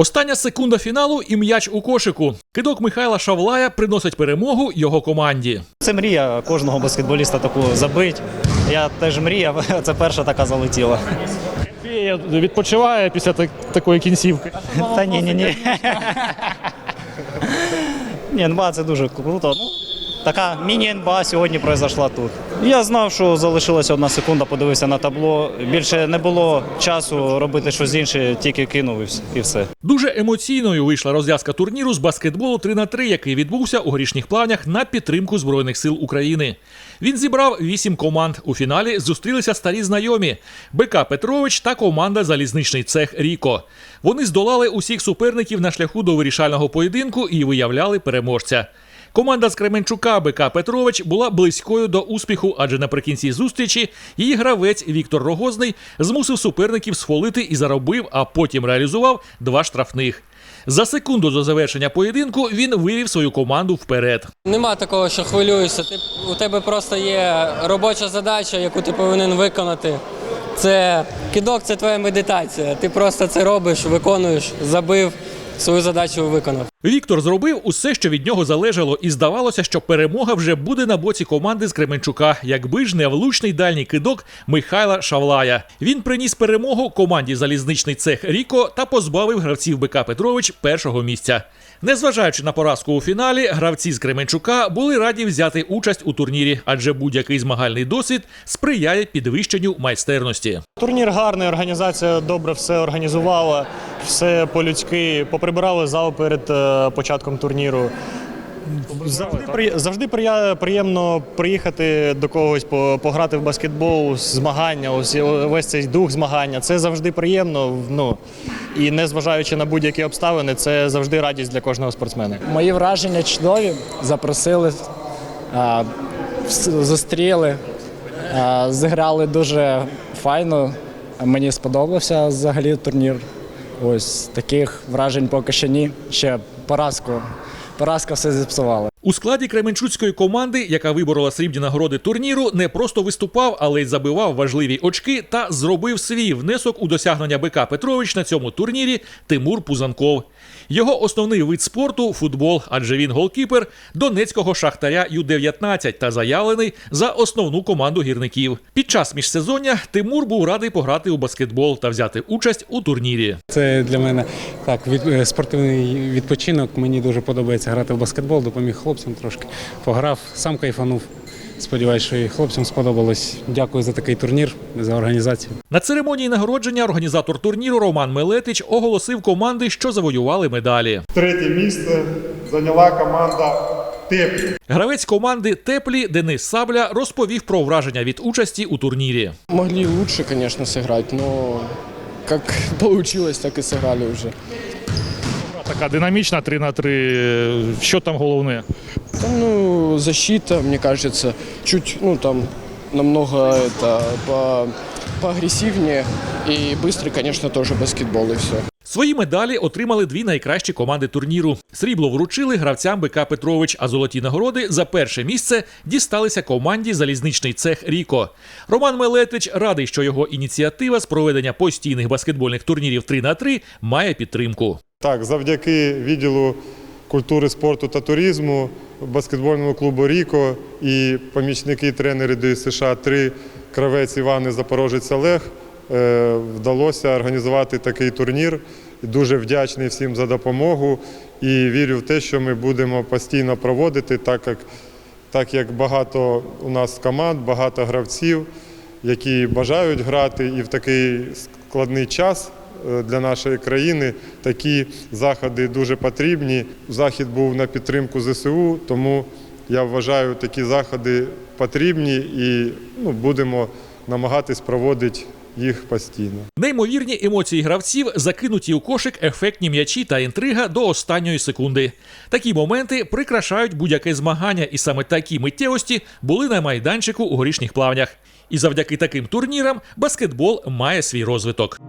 Остання секунда фіналу і м'яч у кошику. Кидок Михайла Шавлая приносить перемогу його команді. Це мрія кожного баскетболіста таку забить. Я теж мріяв, це перша така залетіла. відпочиває після так- такої кінцівки. Та ні, ні, ні. Ні, НБА це дуже круто. Ну, така міні-НБА сьогодні пройшла тут. Я знав, що залишилася одна секунда, подивився на табло. Більше не було часу робити щось інше, тільки кинув і все. Дуже емоційною вийшла розв'язка турніру з баскетболу 3 на 3 який відбувся у горішніх плавнях на підтримку Збройних сил України. Він зібрав вісім команд. У фіналі зустрілися старі знайомі БК Петрович та команда Залізничний цех Ріко. Вони здолали усіх суперників на шляху до вирішального поєдинку і виявляли переможця. Команда з Кременчука БК Петрович була близькою до успіху, адже наприкінці зустрічі її гравець Віктор Рогозний змусив суперників схвалити і заробив, а потім реалізував два штрафних. За секунду до завершення поєдинку він вивів свою команду вперед. Нема такого, що хвилюєшся. Ти, у тебе просто є робоча задача, яку ти повинен виконати. Це кидок, це твоя медитація. Ти просто це робиш, виконуєш, забив, свою задачу виконав. Віктор зробив усе, що від нього залежало, і здавалося, що перемога вже буде на боці команди з Кременчука, якби ж не влучний дальній кидок Михайла Шавлая. Він приніс перемогу команді залізничний цех Ріко та позбавив гравців БК Петрович першого місця. Незважаючи на поразку у фіналі, гравці з Кременчука були раді взяти участь у турнірі, адже будь-який змагальний досвід сприяє підвищенню майстерності. Турнір гарний, організація добре все організувала, все по-людськи, поприбирали зал перед е, початком турніру. Завжди, при, завжди приємно приїхати до когось, по- пограти в баскетбол, змагання, ось весь цей дух змагання. Це завжди приємно. Ну, і незважаючи на будь-які обставини, це завжди радість для кожного спортсмена. Мої враження чудові. Запросили, а, зустріли, а, зіграли дуже файно. Мені сподобався взагалі турнір. Ось таких вражень поки що ні. Ще поразку. Поразка все зіпсувала. У складі кременчуцької команди, яка виборола срібні нагороди турніру, не просто виступав, але й забивав важливі очки та зробив свій внесок у досягнення БК Петрович на цьому турнірі Тимур Пузанков. Його основний вид спорту футбол, адже він голкіпер донецького шахтаря Ю-19 та заявлений за основну команду гірників. Під час міжсезоння Тимур був радий пограти у баскетбол та взяти участь у турнірі. Це для мене так, від, е, спортивний відпочинок. Мені дуже подобається грати в баскетбол, допоміг трошки. Пограв, сам кайфанув. Сподіваюсь, що і хлопцям сподобалось. Дякую за такий турнір, за організацію. На церемонії нагородження організатор турніру Роман Мелетич оголосив команди, що завоювали медалі. Третє місце зайняла команда Теплі. Гравець команди Теплі Денис Сабля розповів про враження від участі у турнірі. Могли лучше, конечно, сыграть, но как получилось, так и сыграли уже. Така динамічна 3 на 3. Що там головне? Там, ну, защита, мне кажется, чуть, ну, там, намного это, по, поагрессивнее. И быстрый, конечно, тоже баскетбол и все. Свої медалі отримали дві найкращі команди турніру. Срібло вручили гравцям БК Петрович, а золоті нагороди за перше місце дісталися команді Залізничний цех Ріко. Роман Мелетич радий, що його ініціатива з проведення постійних баскетбольних турнірів 3 на 3 має підтримку. Так, завдяки відділу культури, спорту та туризму, баскетбольному клубу Ріко і помічники тренери ДСШ 3 кравець Іван і Запорожець Олег е, вдалося організувати такий турнір. Дуже вдячний всім за допомогу і вірю в те, що ми будемо постійно проводити, так як, так як багато у нас команд, багато гравців, які бажають грати і в такий складний час для нашої країни такі заходи дуже потрібні. Захід був на підтримку ЗСУ, тому я вважаю, такі заходи потрібні і ну, будемо намагатись проводити їх постійно. Неймовірні емоції гравців, закинуті у кошик ефектні м'ячі та інтрига до останньої секунди. Такі моменти прикрашають будь-яке змагання, і саме такі миттєвості були на майданчику у горішніх плавнях. І завдяки таким турнірам баскетбол має свій розвиток.